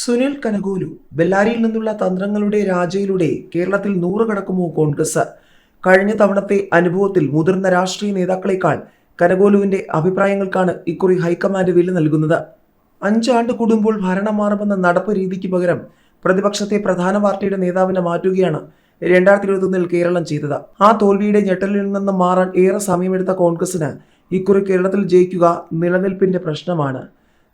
സുനിൽ കനകോലു ബെല്ലാരിയിൽ നിന്നുള്ള തന്ത്രങ്ങളുടെ രാജയിലൂടെ കേരളത്തിൽ നൂറുകടക്കുമോ കോൺഗ്രസ്? കഴിഞ്ഞ തവണത്തെ അനുഭവത്തിൽ മുതിർന്ന രാഷ്ട്രീയ നേതാക്കളെക്കാൾ കനകോലുവിന്റെ അഭിപ്രായങ്ങൾക്കാണ് ഇക്കുറി ഹൈക്കമാൻഡ് വില നൽകുന്നത്. അഞ്ചാണ്ട് കൂടുമ്പോൾ ഭരണം മാറുമെന്ന നടപ്പ് രീതിക്ക് പകരം പ്രതിപക്ഷത്തെ പ്രധാന പാർട്ടിയുടെ നേതാവിനെ മാറ്റുകയാണ് രണ്ടായിരത്തി ഇരുപത്തൊന്നിൽ കേരളം ചെയ്തത്. ആ തോൽവിയുടെ ഞെട്ടലിൽ നിന്ന് മാറാൻ ഏറെ സമയമെടുത്ത കോൺഗ്രസിന് ഇക്കുറി കേരളത്തിൽ ജയിക്കുക നിലനിൽപ്പിന്റെ പ്രശ്നമാണ്.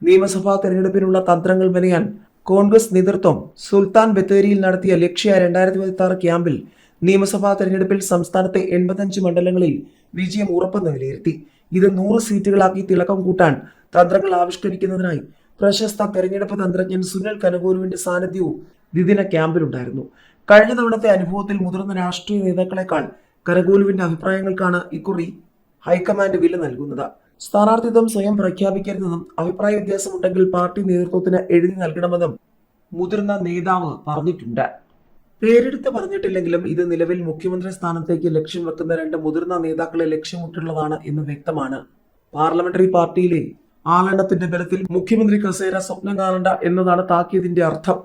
നിയമസഭാ തെരഞ്ഞെടുപ്പിനുള്ള തന്ത്രങ്ങൾ മെനയാൻ കോൺഗ്രസ് നേതൃത്വം സുൽത്താൻ ബത്തേരിയിൽ നടത്തിയ ലക്ഷ്യ രണ്ടായിരത്തി ഇരുപത്തി ആറ് ക്യാമ്പിൽ നിയമസഭാ തെരഞ്ഞെടുപ്പിൽ സംസ്ഥാനത്തെ എൺപത്തഞ്ച് മണ്ഡലങ്ങളിൽ വിജയം ഉറപ്പെന്ന് വിലയിരുത്തി ഇത് നൂറ് സീറ്റുകളാക്കി തിളക്കം കൂട്ടാൻ തന്ത്രങ്ങൾ ആവിഷ്കരിക്കുന്നതിനായി പ്രശസ്ത തെരഞ്ഞെടുപ്പ് തന്ത്രജ്ഞൻ സുനിൽ കനകോലുവിന്റെ സാന്നിധ്യവും ദ്വിദിന ക്യാമ്പിലുണ്ടായിരുന്നു. കഴിഞ്ഞ തവണത്തെ അനുഭവത്തിൽ മുതിർന്ന രാഷ്ട്രീയ നേതാക്കളെക്കാൾ കനകോലുവിന്റെ അഭിപ്രായങ്ങൾക്കാണ് ഇക്കുറി ഹൈക്കമാൻഡ് വില നൽകുന്നത്. സ്ഥാനാർത്ഥിത്വം സ്വയം പ്രഖ്യാപിക്കരുതെന്നും അഭിപ്രായ വ്യത്യാസമുണ്ടെങ്കിൽ പാർട്ടി നേതൃത്വത്തിന് എഴുതി നൽകണമെന്നും മുതിർന്ന നേതാവ് പറഞ്ഞിട്ടുണ്ട്. പേരെടുത്ത് പറഞ്ഞിട്ടില്ലെങ്കിലും ഇത് നിലവിൽ മുഖ്യമന്ത്രി സ്ഥാനത്തേക്ക് ലക്ഷ്യം വെക്കുന്ന രണ്ട് മുതിർന്ന നേതാക്കളെ ലക്ഷ്യമിട്ടുള്ളതാണ് എന്ന് വ്യക്തമാണ്. പാർലമെന്ററി പാർട്ടിയിലെ ആളെണ്ണത്തിന്റെ ബലത്തിൽ മുഖ്യമന്ത്രി കസേര സ്വപ്നം കാണണ്ട എന്നതാണ് താക്കിയതിന്റെ അർത്ഥം.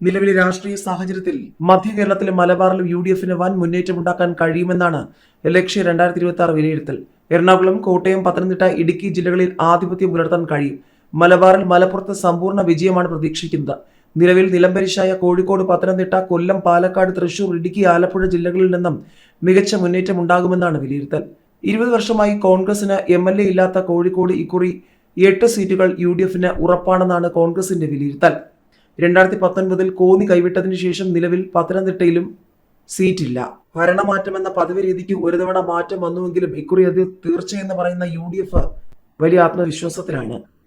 നിലവിലെ രാഷ്ട്രീയ സാഹചര്യത്തിൽ മധ്യ കേരളത്തിലും മലബാറിലും യു ഡി എഫിന് വൻ മുന്നേറ്റമുണ്ടാക്കാൻ കഴിയുമെന്നാണ് ലക്ഷ്യ രണ്ടായിരത്തി ഇരുപത്തി ആറ് വിലയിരുത്തൽ. എറണാകുളം കോട്ടയം പത്തനംതിട്ട ഇടുക്കി ജില്ലകളിൽ ആധിപത്യം പുലർത്താൻ കഴിയും. മലബാറിൽ മലപ്പുറത്ത് സമ്പൂർണ വിജയമാണ് പ്രതീക്ഷിക്കുന്നത്. നിലവിൽ നിലംപരിശായ കോഴിക്കോട് പത്തനംതിട്ട കൊല്ലം പാലക്കാട് തൃശൂർ ഇടുക്കി ആലപ്പുഴ ജില്ലകളിൽ നിന്നും മികച്ച മുന്നേറ്റം ഉണ്ടാകുമെന്നാണ് വിലയിരുത്തൽ. ഇരുപത് വർഷമായി കോൺഗ്രസിന് എം എൽ എ ഇല്ലാത്ത കോഴിക്കോട് ഇക്കുറി എട്ട് സീറ്റുകൾ യു ഡി എഫിന് ഉറപ്പാണെന്നാണ് കോൺഗ്രസിന്റെ വിലയിരുത്തൽ. രണ്ടായിരത്തി പത്തൊൻപതിൽ കോന്നി കൈവിട്ടതിനു ശേഷം നിലവിൽ പത്തനംതിട്ടയിലും സീറ്റില്ല. ഭരണമാറ്റം എന്ന പദവി രീതിക്ക് ഒരു തവണ മാറ്റം വന്നുവെങ്കിലും ഇക്കുറി അത് തീർച്ചയെന്ന് പറയുന്ന യു വലിയ ആത്മവിശ്വാസത്തിലാണ്.